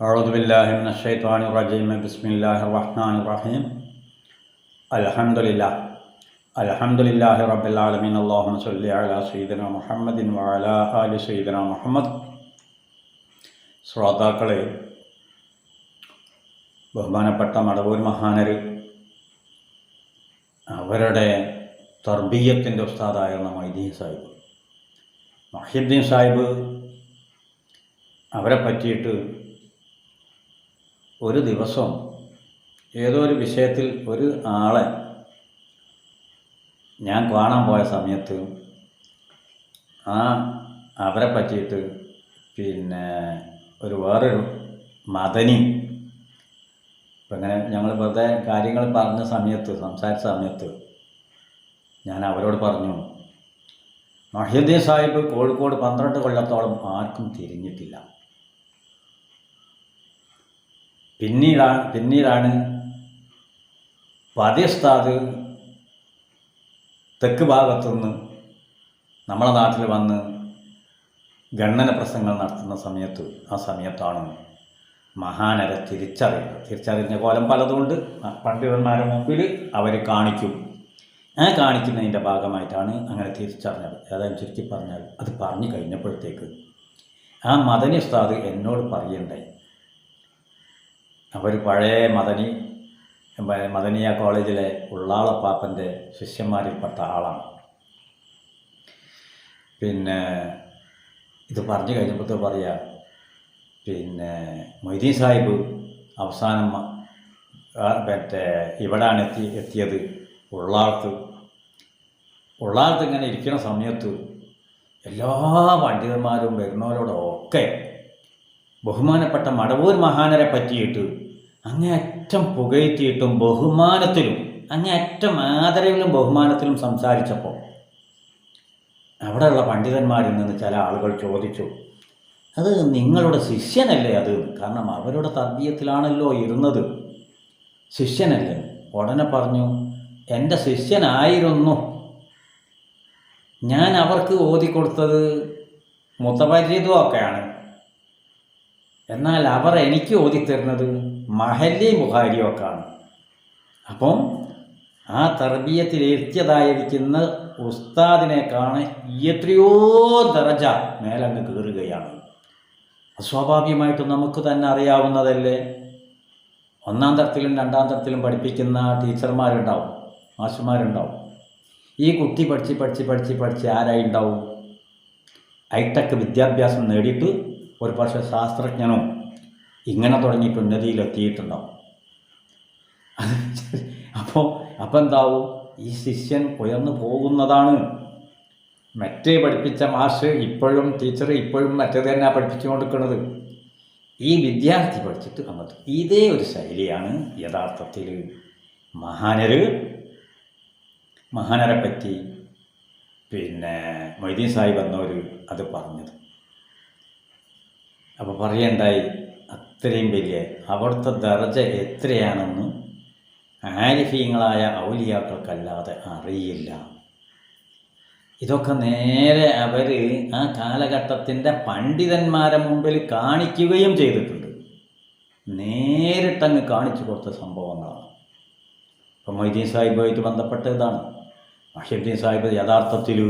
أعوذ بالله من الشيطان الرجيم بسم الله الرحمن الرحيم الحمد لله الحمد لله رب العالمين اللهم صل على سيدنا محمد وعلى آل سيدنا محمد ശ്രോതാക്കളെ ബഹുമാനപ്പെട്ട മടവൂർ മഹാനർ അവരുടെ തർബീയത്തിൻ്റെ ഉസ്താദായിരുന്ന മൈദീൻ സാഹിബ് മഹിദ്ദീൻ സാഹിബ് അവരെ പറ്റിയിട്ട് ഒരു ദിവസം ഏതോ ഒരു വിഷയത്തിൽ ഒരു ആളെ ഞാൻ കാണാൻ പോയ സമയത്ത് ആ അവരെ പറ്റിയിട്ട് പിന്നെ ഒരു വേറൊരു മദനി ഇപ്പം ഇങ്ങനെ ഞങ്ങൾ വെറുതെ കാര്യങ്ങൾ പറഞ്ഞ സമയത്ത് സംസാരിച്ച സമയത്ത് ഞാൻ അവരോട് പറഞ്ഞു മഹ്യുദ്ദീൻ സാഹിബ് കോഴിക്കോട് പന്ത്രണ്ട് കൊല്ലത്തോളം ആർക്കും തിരിഞ്ഞിട്ടില്ല. പിന്നീടാണ് പിന്നീടാണ് വധ്യസ്ഥാത് തെക്ക് ഭാഗത്തുനിന്ന് നമ്മളെ നാട്ടിൽ വന്ന് ഗണ്ണന പ്രസംഗങ്ങൾ നടത്തുന്ന സമയത്ത് ആ സമയത്താണ് മഹാനരെ തിരിച്ചറിയുന്നത്. തിരിച്ചറിഞ്ഞ കോലം പലതുകൊണ്ട് പണ്ഡിതന്മാരുടെ മുമ്പിൽ അവർ കാണിക്കും. ആ കാണിക്കുന്നതിന്റെ ഭാഗമായിട്ടാണ് അങ്ങനെ തിരിച്ചറിഞ്ഞത്. ഏതായാലും ചുരുക്കി പറഞ്ഞാൽ അത് പറഞ്ഞു കഴിഞ്ഞപ്പോഴത്തേക്ക് ആ മദനി ഉസ്താദ് എന്നോട് പറയണ്ടായി അവർ പഴയ മദനി മദനിയ കോളേജിലെ ഉള്ളാളപ്പാപ്പന്റെ ശിഷ്യന്മാരിൽപ്പെട്ട ആളാണ്. പിന്നെ ഇത് പറഞ്ഞു കഴിഞ്ഞപ്പോഴത്തെ പറയാ പിന്നെ മൊയ്തീൻ സാഹിബ് അവസാനം മറ്റേ ഇവിടാണ് എത്തി എത്തിയത് ഉള്ളാളത്ത്. ഉള്ളാളത്ത് ഇങ്ങനെ ഇരിക്കുന്ന സമയത്ത് എല്ലാ പണ്ഡിതന്മാരും വരുന്നവരോടൊക്കെ ബഹുമാനപ്പെട്ട മടവൂർ മഹാനരെ പറ്റിയിട്ട് അങ്ങേയറ്റം പുകഴ്ത്തിയിട്ടും ബഹുമാനത്തിലും അങ്ങേയറ്റം ആദരവിലും ബഹുമാനത്തിലും സംസാരിച്ചപ്പോൾ അവിടെയുള്ള പണ്ഡിതന്മാരിൽ നിന്ന് ചില ആളുകൾ ചോദിച്ചു അത് നിങ്ങളുടെ ശിഷ്യനല്ലേ അത്? കാരണം അവരുടെ തർബീയത്തിലാണല്ലോ ഇരുന്നത്. ശിഷ്യനല്ലേ? ഉടനെ പറഞ്ഞു എന്റെ ശിഷ്യനായിരുന്നു. ഞാൻ അവർക്ക് ഓതിക്കൊടുത്തത് മുത്തപരിചിതമൊക്കെയാണ്. എന്നാൽ അവർ എനിക്ക് ഓതിത്തരുന്നത് മഹല്ലി ബുഹാരിയൊക്കെയാണ് അപ്പം ആ തർബീയത്തിലെത്തിയതായിരിക്കുന്ന ഉസ്താദിനേക്കാണ് എത്രയോ ദറജ മേലങ്ങ് കയറുകയാണ് സ്വാഭാവികമായിട്ടും നമുക്ക് തന്നെ അറിയാവുന്നതല്ലേ? ഒന്നാം തരത്തിലും രണ്ടാം തരത്തിലും പഠിപ്പിക്കുന്ന ടീച്ചർമാരുണ്ടാവും മാഷുമാരുണ്ടാവും. ഈ കുട്ടി പഠിച്ച് പഠിച്ച് പഠിച്ച് പഠിച്ച് ആരായി ഉണ്ടാവും? ഹൈടെക് വിദ്യാഭ്യാസം നേടിയിട്ട് ഒരു പക്ഷേ ശാസ്ത്രജ്ഞനോ ഇങ്ങനെ തുടങ്ങിയിട്ട് ഉന്നതിയിലെത്തിയിട്ടുണ്ടാവും അപ്പോൾ അപ്പോൾ എന്താവും? ഈ ശിഷ്യൻ ഉയർന്നു പോകുന്നതാണ്. മറ്റേ പഠിപ്പിച്ച മാഷ് ഇപ്പോഴും ടീച്ചർ ഇപ്പോഴും മറ്റേത് തന്നെ പഠിപ്പിച്ചു കൊടുക്കുന്നത് ഈ വിദ്യാർത്ഥി പഠിച്ചിട്ട് വന്നത് ഇതേ ഒരു ശൈലിയാണ് യഥാർത്ഥത്തിൽ മഹാനർ മഹാനരെ പറ്റി പിന്നെ മൊയ്തീൻ സാഹിബ് എന്നവർ അത് പറഞ്ഞത്. അപ്പോൾ പറയണ്ടായി അത്രയും വലിയ അവിടുത്തെ ദർജ എത്രയാണെന്ന് ആരിഫീങ്ങളായ ഔലിയാക്കൾക്കല്ലാതെ അറിയില്ല. ഇതൊക്കെ നേരെ അവർ ആ കാലഘട്ടത്തിന്റെ പണ്ഡിതന്മാരെ മുമ്പിൽ കാണിക്കുകയും ചെയ്തിട്ടുണ്ട്. നേരിട്ടങ്ങ് കാണിച്ചു കൊടുത്ത സംഭവങ്ങളാണ്. ഇപ്പം മൊയ്തീൻ സാഹിബുമായിട്ട് ബന്ധപ്പെട്ട ഇതാണ് മഹിദ്ദീൻ സാഹിബ് യഥാർത്ഥത്തിൽ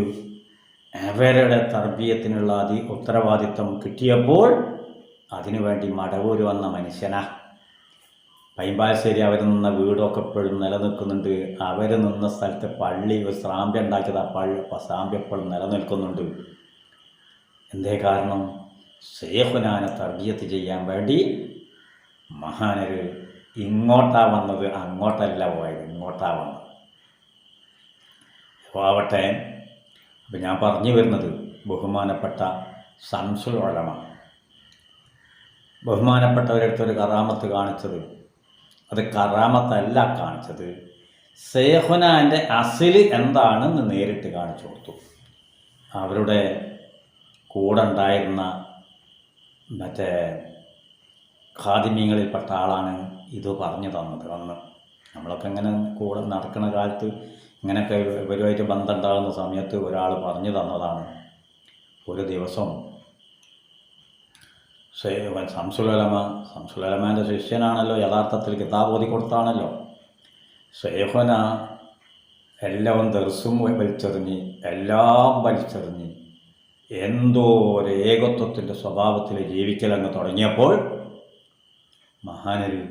അവരുടെ തർബീയത്തിനുള്ള അതി ഉത്തരവാദിത്വം കിട്ടിയപ്പോൾ അതിനുവേണ്ടി മടവൂര് വന്ന മനുഷ്യനാ. പൈമ്പാശ്ശേരി അവർ നിന്ന വീടൊക്കെ ഇപ്പോഴും നിലനിൽക്കുന്നുണ്ട്. അവർ നിന്ന സ്ഥലത്ത് പള്ളി ഒരു സ്രാമ്പ്യ ഉണ്ടാക്കിയത് ആ പള്ളി സ്രാമ്പ്യ എപ്പോഴും നിലനിൽക്കുന്നുണ്ട്. എന്തേ കാരണം? ഷേഖുനാനെ തർബിയത്ത് ചെയ്യാൻ വേണ്ടി മഹാനര് ഇങ്ങോട്ടാ വന്നത് അങ്ങോട്ടല്ല പോയത് ഇങ്ങോട്ടാ വന്നത്. ആവട്ടെ. അപ്പം ഞാൻ പറഞ്ഞു വരുന്നത് ബഹുമാനപ്പെട്ട സംസുൽ ബഹുമാനപ്പെട്ടവരടുത്തൊരു കറാമത്ത് കാണിച്ചത്. അത് കറാമത്തല്ല കാണിച്ചത്. സേഹുനാന്റെ അസിൽ എന്താണെന്ന് നേരിട്ട് കാണിച്ചു കൊടുത്തു. അവരുടെ കൂടെ ഉണ്ടായിരുന്ന മറ്റേ ഖാദിമ്യങ്ങളിൽപ്പെട്ട ആളാണ് ഇത് പറഞ്ഞു തന്നത് അന്ന്. നമ്മളൊക്കെ ഇങ്ങനെ കൂടെ നടക്കുന്ന കാലത്ത് ഇങ്ങനെയൊക്കെ ഇവരുമായിട്ട് ബന്ധം ഉണ്ടാകുന്ന സമയത്ത് ഒരാൾ പറഞ്ഞു തന്നതാണ്. ഒരു ദിവസം സംസുലമ സംസുലമാന്റെ ശിഷ്യനാണല്ലോ യഥാർത്ഥത്തിൽ കിതാബ് ഓതി കൊടുത്താണല്ലോ. ഷെയ്ഖുന എല്ലാം ദർസും വലിച്ചെറിഞ്ഞ് എല്ലാം വലിച്ചെറിഞ്ഞ് എന്തോ ഒരു ഏകത്വത്തിന്റെ സ്വഭാവത്തിൽ ജീവിക്കലങ്ങ് തുടങ്ങിയപ്പോൾ മഹാനൊരു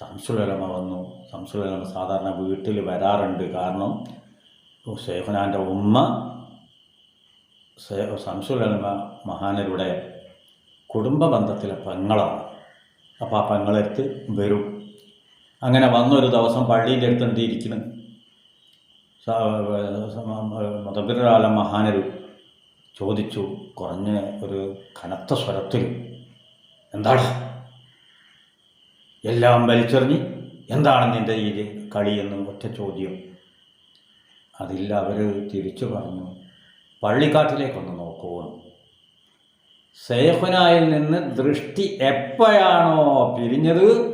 സംസുലമ വന്നു. സംസുലമ സാധാരണ വീട്ടിൽ വരാറുണ്ട്. കാരണം ഷെയ്ഖുനാന്റെ ഉമ്മ സംസുലമ മഹാനരുടെ കുടുംബ ബന്ധത്തിലെ പെങ്ങളാണ്. അപ്പോൾ ആ പെങ്ങളെടുത്ത് വരും. അങ്ങനെ വന്നൊരു ദിവസം പള്ളീന്റെ അടുത്ത് എന്തിരിക്കുന്നു മതബിറാല മഹാനരു ചോദിച്ചു കുറഞ്ഞ ഒരു കനത്ത സ്വരത്തിൽ എന്താണ് എല്ലാം വലിച്ചെറിഞ്ഞ് എന്താണ് നിന്റെ ഈ കളി ഒറ്റ ചോദ്യം. അതില്ല അവർ തിരിച്ചു പറഞ്ഞു പള്ളിക്കാട്ടിലേക്കൊന്ന് നോക്കൂ സേഫനായിൽ നിന്ന് ദൃഷ്ടി എപ്പോഴാണോ പിരിഞ്ഞത്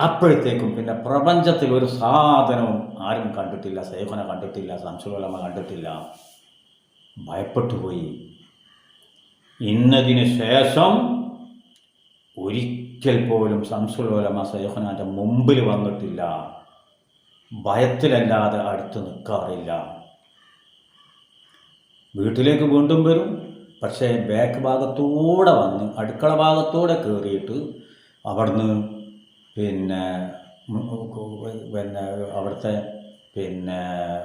അപ്പോഴത്തേക്കും പിന്നെ പ്രപഞ്ചത്തിൽ ഒരു സാധനവും ആരും കണ്ടിട്ടില്ല സേഫന കണ്ടിട്ടില്ല സംശയമല്ല കണ്ടിട്ടില്ല. ഭയപ്പെട്ടുപോയി. ഇന്നതിന് ശേഷം ഒരിക്കൽ പോലും സംസുലോലമ സേഫനാന്റെ മുമ്പിൽ വന്നിട്ടില്ല. ഭയത്തിലല്ലാതെ അടുത്ത് നിൽക്കാറില്ല വീട്ടിലേക്ക് വീണ്ടും വരും. പക്ഷേ ബാക്ക് ഭാഗത്തൂടെ വന്ന് അടുക്കള ഭാഗത്തൂടെ കയറിയിട്ട് അവിടുന്ന് പിന്നെ പിന്നെ അവിടുത്തെ പിന്നെ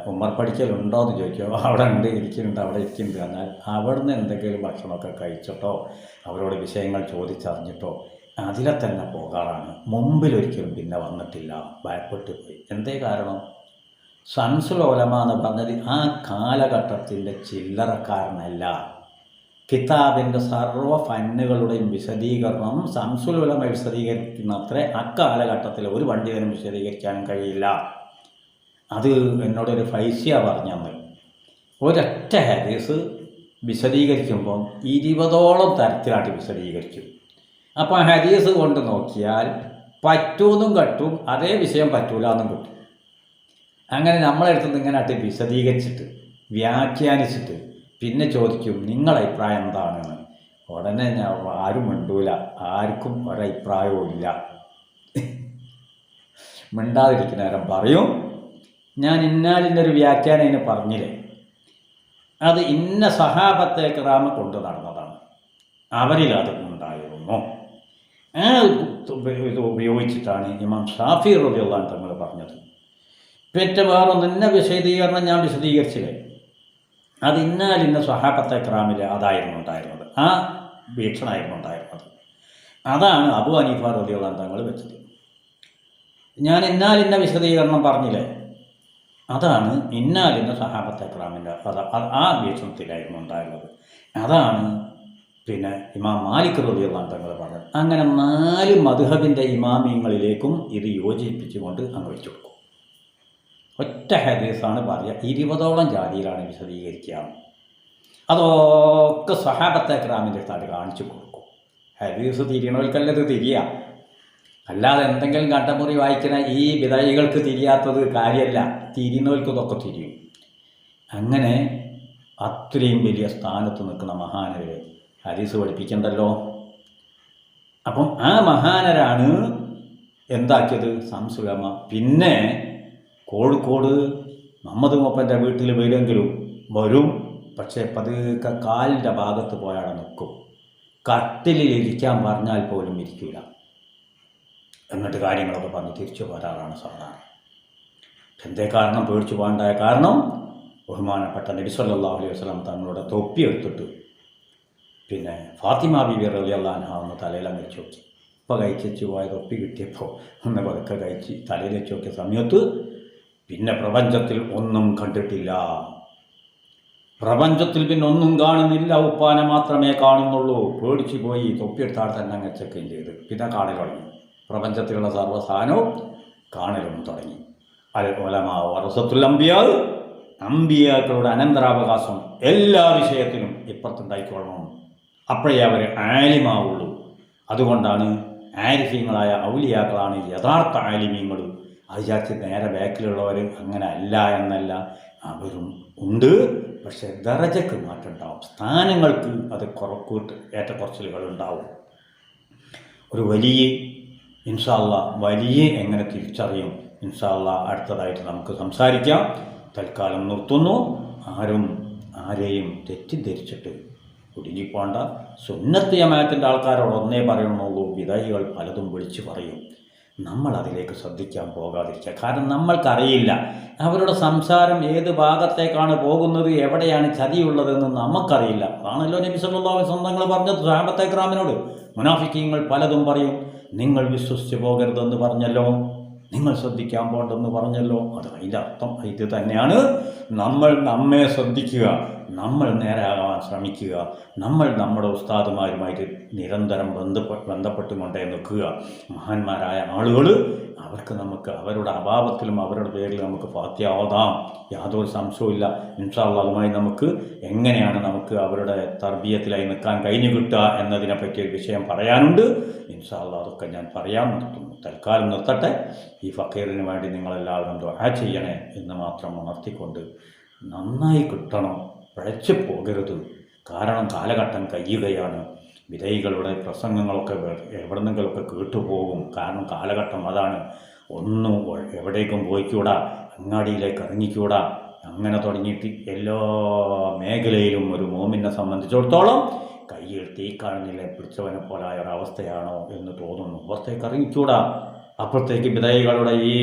ഉമ്മർ പഠിക്കലുണ്ടോ എന്ന് ചോദിക്കുക അവിടെ ഉണ്ട് ഇരിക്കുന്നുണ്ട് അവിടെ ഇരിക്കുന്നുണ്ട് എന്നാൽ അവിടുന്ന് എന്തെങ്കിലും ഭക്ഷണമൊക്കെ കഴിച്ചിട്ടോ അവരോട് വിഷയങ്ങൾ ചോദിച്ചറിഞ്ഞിട്ടോ അതിലെ തന്നെ പോകാറാണ്. മുമ്പിലൊരിക്കലും പിന്നെ വന്നിട്ടില്ല. ഭയപ്പെട്ട് പോയി എന്തേ കാരണം? സൺസുലോലമ എന്ന് പറഞ്ഞത് ആ കാലഘട്ടത്തിന്റെ ചില്ലറക്കാരനല്ല. കിതാബിന്റെ സർവ ഫന്നുകളുടെയും വിശദീകരണം സംസുലുലമ വിശദീകരിക്കുന്നത്ര അക്കാലഘട്ടത്തിൽ ഒരു പണ്ഡിതനും വിശദീകരിക്കാൻ കഴിയില്ല. അത് എന്നോടൊരു ഫൈസ്യ പറഞ്ഞന്ന്. ഒരൊറ്റ ഹദീസ് വിശദീകരിക്കുമ്പം ഇരുപതോളം തരത്തിലായിട്ട് വിശദീകരിക്കും അപ്പോൾ ഹദീസ് കൊണ്ട് നോക്കിയാൽ പറ്റൂന്നും കട്ടും അതേ വിഷയം പറ്റൂല എന്നും കിട്ടും. അങ്ങനെ നമ്മളെടുത്ത് ഇങ്ങനെ വിശദീകരിച്ചിട്ട് വ്യാഖ്യാനിച്ചിട്ട് പിന്നെ ചോദിക്കും നിങ്ങളുടെ അഭിപ്രായം എന്താണെന്ന് ഉടനെ ഞാൻ ആരും മിണ്ടൂല. ആർക്കും ഒരഭിപ്രായവും ഇല്ല. മിണ്ടാതിരിക്കുന്നവരം പറയും ഞാൻ ഇന്നാലിന്റെ ഒരു വ്യാഖ്യാനം അതിന് പറഞ്ഞില്ലേ? അത് ഇന്ന സഹാബത്തെ ക്രാമ കൊണ്ടു നടന്നതാണ്. അവരിൽ അത് ഉണ്ടായിരുന്നു ആ ഇത് ഉപയോഗിച്ചിട്ടാണ് ഇമാം ഷാഫി റബിയുള്ള തങ്ങൾ പറഞ്ഞത്. പിന്നെ വേറൊന്നും ഇന്ന വിശദീകരണം ഞാൻ വിശദീകരിച്ചില്ലേ? അത് ഇന്നാൽ ഇന്ന സ്വഹാബത്തെ ക്രാമിൽ അതായിരുന്നു ഉണ്ടായിരുന്നത്. ആ വീക്ഷണമായിരുന്നു ഉണ്ടായിരുന്നത്. അതാണ് അബു അനീഫ റബിയുള്ള തങ്ങൾ വെച്ചത്. ഞാൻ ഇന്നാലിന്ന വിശദീകരണം പറഞ്ഞില്ലേ? അതാണ് ഇന്നാലിന്ന സഹാബത്തെ ക്രാമിന്റെ അത് ആ വീക്ഷണത്തിലായിരുന്നു ഉണ്ടായിരുന്നത്. അതാണ് പിന്നെ ഇമാം മാലിക് റബിയുള്ള തങ്ങൾ പറഞ്ഞത്. അങ്ങനെ നാല് മധുഹബിന്റെ ഇമാമിയങ്ങളിലേക്കും ഇത് യോജിപ്പിച്ചുകൊണ്ട് അങ്ങ് വെച്ചു കൊടുക്കും. ഒറ്റ ഹദീസാണ് പറയുക ഇരുപതോളം ജാതിയിലാണ് വിശദീകരിക്കുക. അതൊക്കെ സഹാബത്തെ ക്രാമിന്റെ അടുത്താണ് കാണിച്ചു കൊടുക്കും. ഹദീസ് തിരിയണവർക്കല്ലത് തിരിയ. അല്ലാതെ എന്തെങ്കിലും കണ്ടമുറി വായിക്കുന്ന ഈ വിധയികൾക്ക് തിരിയാത്തത് കാര്യമല്ല തിരിയുന്നവർക്ക് ഇതൊക്കെ തിരിയും. അങ്ങനെ അത്രയും വലിയ സ്ഥാനത്ത് നിൽക്കുന്ന മഹാനരെ ഹദീസ് പഠിപ്പിക്കണ്ടല്ലോ. അപ്പം ആ മഹാനരാണ് എന്താക്കിയത്? സംസുഗമ പിന്നെ കോഴിക്കോട് മുഹമ്മദ് മൂപ്പന്റെ വീട്ടിൽ വരുമെങ്കിലും വരും. പക്ഷേ പതുക്കെ കാലിന്റെ ഭാഗത്ത് പോയാൽ നിൽക്കും. കട്ടിലിൽ ഇരിക്കാൻ പറഞ്ഞാൽ പോലും ഇരിക്കില്ല എന്നിട്ട് കാര്യങ്ങളൊക്കെ പറഞ്ഞ് തിരിച്ചു പോരാറാണ് സാധാരണ എന്തേ കാരണം പേടിച്ചു പോകേണ്ടായ കാരണം ബഹുമാനപ്പെട്ട നബിസ്വല്ലാ അലൈഹി വസ്ലാം തങ്ങളുടെ തൊപ്പി എടുത്തിട്ട് പിന്നെ ഫാത്തിമ ബിബി റലി അള്ളഹാൻ ഒന്ന് തലയിലും വെച്ച് നോക്കി. ഇപ്പോൾ കഴിച്ചു പോയ തൊപ്പി കിട്ടിയപ്പോൾ ഒന്ന് പതുക്കെ കഴിച്ച് തലയിൽ വെച്ച് നോക്കിയ സമയത്ത് പിന്നെ പ്രപഞ്ചത്തിൽ ഒന്നും കണ്ടിട്ടില്ല. പ്രപഞ്ചത്തിൽ പിന്നെ ഒന്നും കാണുന്നില്ല. ഉപ്പാനെ മാത്രമേ കാണുന്നുള്ളൂ. പേടിച്ചു പോയി തൊപ്പിയെടുത്താൽ തന്നെ അങ്ങ് ചെക്കുകയും ചെയ്ത്. പിന്നെ കാണൽ തുടങ്ങി. പ്രപഞ്ചത്തിലുള്ള സർവസാധനവും കാണലും തുടങ്ങി. അൽ ഒലമാ വറസത്തുൽ അമ്പിയാൽ അമ്പിയാക്കളുടെ അനന്തരാവകാശം എല്ലാ വിഷയത്തിലും ഇപ്പുറത്തുണ്ടായിക്കൊള്ളണം അപ്പോഴേ അവർ ആലിമാവുള്ളൂ. അതുകൊണ്ടാണ് ആരിഫ്യങ്ങളായ ഔലിയാക്കളാണ് യഥാർത്ഥ ആലിമ്യങ്ങൾ അത് വിചാരിച്ച് നേരെ ബാക്കിലുള്ളവർ അങ്ങനെ അല്ല എന്നല്ല. അവരും ഉണ്ട്. പക്ഷെ മാറ്റം ഉണ്ടാവും സ്ഥാനങ്ങൾക്ക് അത് കുറക്കൂട്ട് ഏറ്റക്കുറച്ചിലുകൾ ഉണ്ടാവും ഒരു വലിയ ഇൻഷാല്ല വലിയ എങ്ങനെ തിരിച്ചറിയും? ഇൻഷാല്ല അടുത്തതായിട്ട് നമുക്ക് സംസാരിക്കാം. തൽക്കാലം നിർത്തുന്നു. ആരും ആരെയും തെറ്റിദ്ധരിച്ചിട്ട് കുടുങ്ങിപ്പോണ്ട. സുന്നത്ത് ജമാഅത്തിന്റെ ആൾക്കാരോട് ഒന്നേ പറയണുള്ളൂ വിധൈകൾ പലതും വിളിച്ചു പറയും. നമ്മൾ അതിലേക്ക് ശ്രദ്ധിക്കാൻ പോകാതിരിക്കുക. കാരണം നമ്മൾക്കറിയില്ല. അവരുടെ സംസാരം ഏത് ഭാഗത്തേക്കാണ് പോകുന്നത് എവിടെയാണ് ചതിയുള്ളതെന്ന് നമുക്കറിയില്ല. അതാണല്ലോ നബി സല്ലാഹു സ്വന്തങ്ങൾ പറഞ്ഞത് സാഹബത്തെ ക്രാമിനോട് മുനാഫിക്കീങ്ങൾ പലതും പറയും. നിങ്ങൾ വിശ്വസിച്ച് പോകരുതെന്ന് പറഞ്ഞല്ലോ. നിങ്ങൾ ശ്രദ്ധിക്കാൻ പോകണ്ടെന്ന് പറഞ്ഞല്ലോ. അത് അതിന്റെ അർത്ഥം ഇത് തന്നെയാണ്. നമ്മൾ നമ്മെ ശ്രദ്ധിക്കുക. നമ്മൾ നേരാകാൻ ശ്രമിക്കുക. നമ്മൾ നമ്മുടെ ഉസ്താദുമാരുമായിട്ട് നിരന്തരം ബന്ധപ്പെ ബന്ധപ്പെട്ടുകൊണ്ടേ നിൽക്കുക. മഹാന്മാരായ ആളുകൾ അവർക്ക് നമുക്ക് അവരുടെ അഭാവത്തിലും അവരുടെ പേരിൽ നമുക്ക് ഫാത്യാവതാം യാതൊരു സംശയവുമില്ല. ഇൻഷാള്ള അതുമായി നമുക്ക് എങ്ങനെയാണ് നമുക്ക് അവരുടെ തർബീയത്തിലായി നിൽക്കാൻ കഴിഞ്ഞു കിട്ടുക എന്നതിനെപ്പറ്റി ഒരു വിഷയം പറയാനുണ്ട്. ഇൻഷാള്ള അതൊക്കെ ഞാൻ പറയാൻ നിർത്തുന്നു. തൽക്കാലം നിർത്തട്ടെ. ഈ ഫക്കീറിന് വേണ്ടി നിങ്ങളെല്ലാവരും ദുആ ചെയ്യണേ എന്ന് മാത്രം ഉണർത്തിക്കൊണ്ട് നന്നായി കിട്ടണം. പിഴച്ചു കാരണം കാലഘട്ടം കഴിയുകയാണ് വിധേയികളുടെ പ്രസംഗങ്ങളൊക്കെ എവിടെന്നെങ്കിലുമൊക്കെ കേട്ടുപോകും. കാരണം കാലഘട്ടം അതാണ്. ഒന്നും എവിടേക്കും പോയിക്കൂടാ. അങ്ങാടിയിലേക്ക് ഇറങ്ങിക്കൂടാ. അങ്ങനെ തുടങ്ങിയിട്ട് എല്ലാ മേഖലയിലും ഒരു മോമിനെ സംബന്ധിച്ചിടത്തോളം കയ്യിൽ തീക്കാണിലെ പിടിച്ചവനെ പോലായ ഒരവസ്ഥയാണോ എന്ന് തോന്നുന്നു. അവസ്ഥയ്ക്ക് ഇറങ്ങിക്കൂടാ. അപ്പുറത്തേക്ക് വിധേയകളുടെ ഈ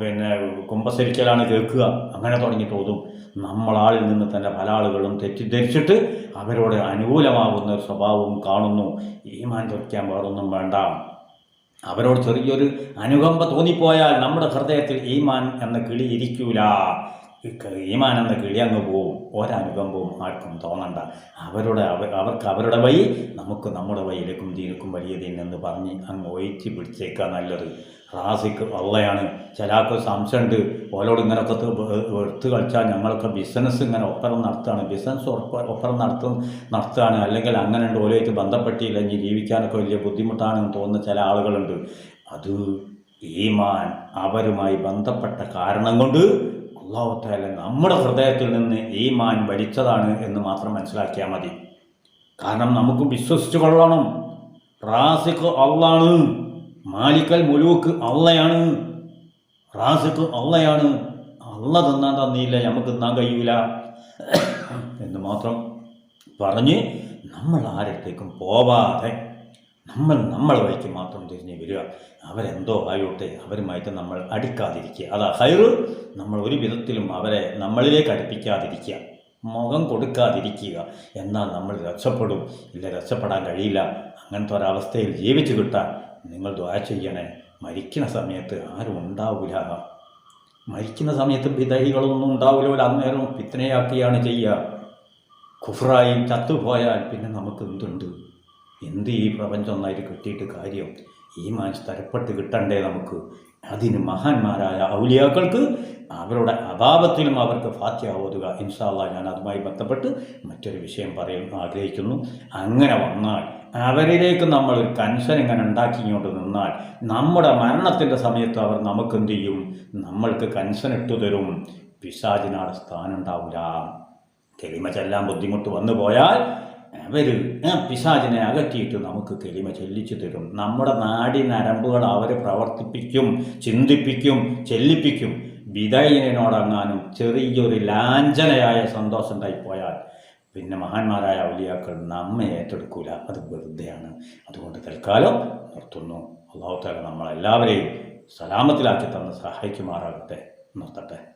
പിന്നെ കുമ്പസരിക്കലാണ് കേൾക്കുക. അങ്ങനെ തുടങ്ങി തോന്നും. നമ്മളാളിൽ നിന്ന് തന്നെ പല ആളുകളും തെറ്റിദ്ധരിച്ചിട്ട് അവരോട് അനുകൂലമാകുന്ന ഒരു സ്വഭാവവും കാണുന്നു. ഈമാൻ തുറയ്ക്കാൻ വേറൊന്നും വേണ്ട. അവരോട് ചെറിയൊരു അനുകമ്പ തോന്നിപ്പോയാൽ നമ്മുടെ ഹൃദയത്തിൽ ഈമാൻ എന്ന കിളി ഇരിക്കൂല. ഈ എന്ന കിളി അങ്ങ് പോവും. ഒരനുകമ്പവും ആർക്കും തോന്നണ്ട. അവരുടെ അവർ അവർക്ക് അവരുടെ വഴി നമുക്ക് നമ്മുടെ വഴിയിലേക്കും ദീനക്കും വലിയ ദീനെന്ന് പറഞ്ഞ് അങ്ങ് ഒഴിച്ച് പിടിച്ചേക്കുക നല്ലത്. റാസിക്ക് അള്ളയാണ്. ചിലർക്ക് സംശയമുണ്ട്. ഓലോട് ഇങ്ങനെയൊക്കെ എടുത്തു കളിച്ചാൽ ഞങ്ങളൊക്കെ ബിസിനസ് ഇങ്ങനെ ഒപ്പരം നടത്തുകയാണ്. ബിസിനസ് ഒപ്പ ഒപ്പരം നടത്തും നടത്തുകയാണ്. അല്ലെങ്കിൽ അങ്ങനെ ഉണ്ട് ഓലോയിട്ട് ബന്ധപ്പെട്ടില്ല. ഇനി ജീവിക്കാനൊക്കെ വലിയ ബുദ്ധിമുട്ടാണെന്ന് തോന്നുന്ന ചില ആളുകളുണ്ട്. അത് ഈമാൻ അവരുമായി ബന്ധപ്പെട്ട കാരണം കൊണ്ട് അള്ളാഹുത്താല നമ്മുടെ ഹൃദയത്തിൽ നിന്ന് ഈ മാൻ വലിച്ചതാണ് എന്ന് മാത്രം മനസ്സിലാക്കിയാൽ മതി. കാരണം നമുക്ക് വിശ്വസിച്ച് കൊള്ളണം. റാസിഖ് അള്ളാണ്. മാലിക്കൽ മുലൂക്ക് അള്ളയാണ്. റാസിഖ് അള്ളയാണ്. അള്ള തിന്നാൻ തന്നിയില്ല നമുക്ക് തിന്നാൻ കഴിയൂല എന്ന് മാത്രം പറഞ്ഞ് നമ്മൾ ആരത്തേക്കും പോവാതെ നമ്മൾ നമ്മളെ വഴിക്ക് മാത്രം തിരിഞ്ഞ് വരിക. അവരെന്തോ ആയോട്ടെ അവരുമായിട്ട് നമ്മൾ അടിക്കാതിരിക്കുക. അതാ ഹൈറ് നമ്മൾ ഒരു വിധത്തിലും അവരെ നമ്മളിലേക്ക് അടുപ്പിക്കാതിരിക്കുക. മുഖം കൊടുക്കാതിരിക്കുക. എന്നാൽ നമ്മൾ രക്ഷപ്പെടും. ഇല്ല രക്ഷപ്പെടാൻ കഴിയില്ല. അങ്ങനത്തെ ഒരവസ്ഥയിൽ ജീവിച്ചു കിട്ടാൻ നിങ്ങൾ ദ്വാ ചെയ്യണേ. മരിക്കുന്ന സമയത്ത് ആരും ഉണ്ടാവില്ല മരിക്കുന്ന സമയത്ത് വിദഹികളൊന്നും ഉണ്ടാവില്ല അന്നേരം പിത്തനയാക്കിയാണ് ചെയ്യുക. കുഫറായും ചത്തുപോയാൽ പിന്നെ നമുക്ക് എന്തുണ്ട്? എന്ത് ഈ പ്രപഞ്ചം ഒന്നായിട്ട് കിട്ടിയിട്ട് കാര്യം? ഈ മാൻ തരപ്പെട്ട് കിട്ടണ്ടേ നമുക്ക്? അതിന് മഹാന്മാരായ ഔലിയാക്കൾക്ക് അവരുടെ അഭാവത്തിലും അവർക്ക് ഫാത്യ ഓതുക. ഇൻഷാല്ല ഞാൻ അതുമായി ബന്ധപ്പെട്ട് മറ്റൊരു വിഷയം പറയാൻ ആഗ്രഹിക്കുന്നു. അങ്ങനെ വന്നാൽ അവരിലേക്ക് നമ്മൾ കൻഷൻ ഇങ്ങനെ ഉണ്ടാക്കിക്കൊണ്ട് നിന്നാൽ നമ്മുടെ മരണത്തിന്റെ സമയത്ത് അവർ നമുക്ക് എന്ത് ചെയ്യും? നമ്മൾക്ക് കൻഷൻ ഇട്ടു തരും. പിശാചിനാട് സ്ഥാനം ഉണ്ടാവില്ല കെളിമ ചെല്ലാൻ ബുദ്ധിമുട്ട് വന്നു പോയാൽ അവർ പിശാചിനെ അകറ്റിയിട്ട് നമുക്ക് കെളിമ ചെല്ലിച്ചു തരും. നമ്മുടെ നാടി നരമ്പുകൾ അവരെ പ്രവർത്തിപ്പിക്കും ചിന്തിപ്പിക്കും ചെല്ലിപ്പിക്കും. വിധേയനോടങ്ങാനും ചെറിയൊരു ലാഞ്ചനയായ സന്തോഷം ഉണ്ടായിപ്പോയാൽ പിന്നെ മഹാന്മാരായ ഔലിയാക്കൾ നമ്മെ ഏറ്റെടുക്കൂല. അത് വെറുതെയാണ്. അതുകൊണ്ട് തൽക്കാലം നിർത്തുന്നു. അള്ളാഹു താല നമ്മളെല്ലാവരെയും സലാമത്തിലാക്കി തന്ന് സഹായിക്കുമാറാകട്ടെ. നിർത്തട്ടെ.